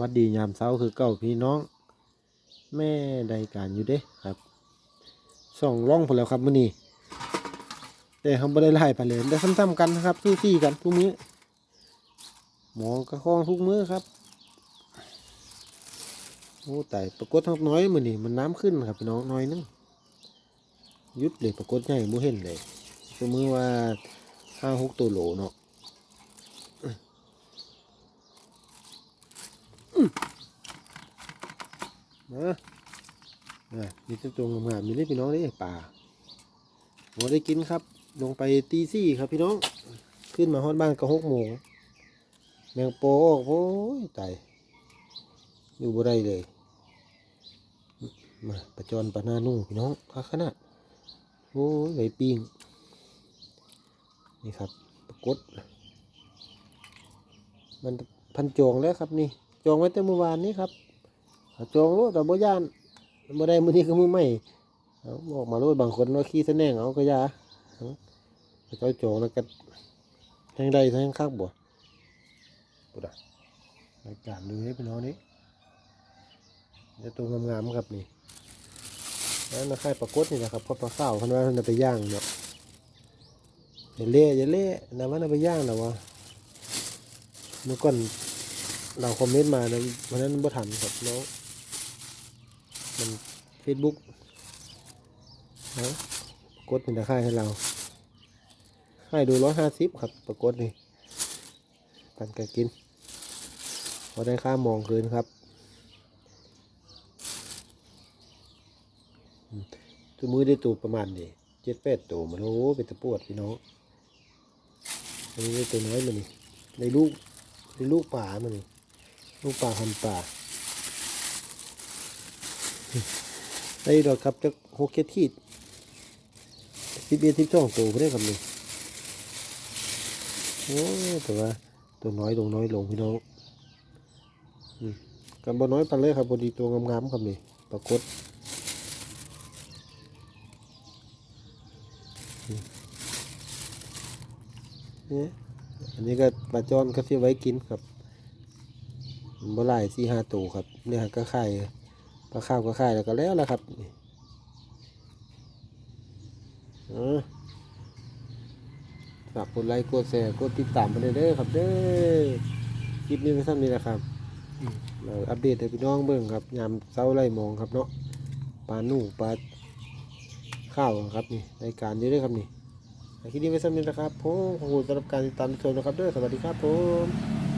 วัสดียามเช้าคือเก้าพี่น้อง แม่ใดการอยู่เด้ครับส่องร่องพอแล้วครับมื้อนี้แต่เขาไม่ได้ไล่ไปเลยแต่ซ้ำๆกันนะครับซี่ๆกันทุกมื้อหมองกระคองทุกมื้อครับโอ้แต่ปรากฏทักน้อยมื้อนี้มันน้ำขึ้นครับพี่น้องน้อยนึงยุดเลยปรากฏใหญ่บ่เห็นเลยสมมือว่าห้าหกตัวโหลเนาะ นะนะมีตัวตัวงามๆมีได้พี่น้องได้ป่าหมได้กินครับ ลงไปตีซี่ครับพี่น้อง ขึ้นมาฮอดบ้านก็หกโมงแมงโปออกโอ้ยตายอยู่บ่ได้เลยมาประจรปะหนานุ่งพี่น้องคักขนาดโอ้ยไก่ปิ้งนี่ครับปรากฏมันพันจองแล้วครับนี่ จองไว้แต่เมื่อวานนี้ครับ จองรถแต่บ่ย่านบ่ได้มือนี้ก็มือใหม่เอาบอกมารถบางคนว่าขี้แสนงเอาก็ยาเขาจ้าจองแล้วก็ทงใดทางคักบ่บ่ได้รายการดูให้พี่น้องนี่จะตัวงามๆครับนี่แล้วนะค่ายปรากฏนี่นะครับเพราะปลาข้าวคันว่ามันเอาไปย่างเนาะอย่าเละอย่าเละนะมันเอาไปย่างนะวะเมื่อก่อนเราคอมเมนต์มานะวันนั้นบ่ทันครับน้อง มันเฟซบุ๊กนะกดเป็นตะค่ายให้เราค่ายดูร้อยห้าสิบครับ ปรากฏนี่ปันกันกินพอได้ค่ามองคืนครับตัวมือได้ตัวประมาณนี่เจ็ดแปดตัวมันโอ้เป็นตะปวดพี่น้องอันนี้ตัวน้อยมันนี่ในลูกในลูกป่ามันนี่ลูกป่าพันป่า ได้ดอกครับจะหกเจ็ดขีดสิบเอ็ดสิบสองตัวเพื่อครับนี่โอ้แต่ว่าตัวน้อยลงน้อยลงพี่น้องกันบ่น้อยไปเลยครับพอดีตัวงามๆครับนี่ปรากฏเนี่ยอันนี้ก็ปลาจอนก็ที่ไว้กินครับบ่หลายสี่ห้าตัวครับเนี่ยก็ไข่ ปลาข้าวก็ค่ายแล้วก็แล้วละครับนี่ฝากกดไลค์กดแชร์กดติดตามไปเด้อครับเด้อคลิปนี้ไม่สั้นนี้นะครับอืมเราอัปเดตให้พี่น้องเบิ่งครับยามเช้าไล่มองครับเนาะปลาหนูปลาข้าวครับนี่รายการนี้ด้วยครับนี่คลิปนี้ไม่สั้นนี้นะครับผมขอบคุณสำหรับการติดตามชมนะครับเด้อสวัสดีครับผม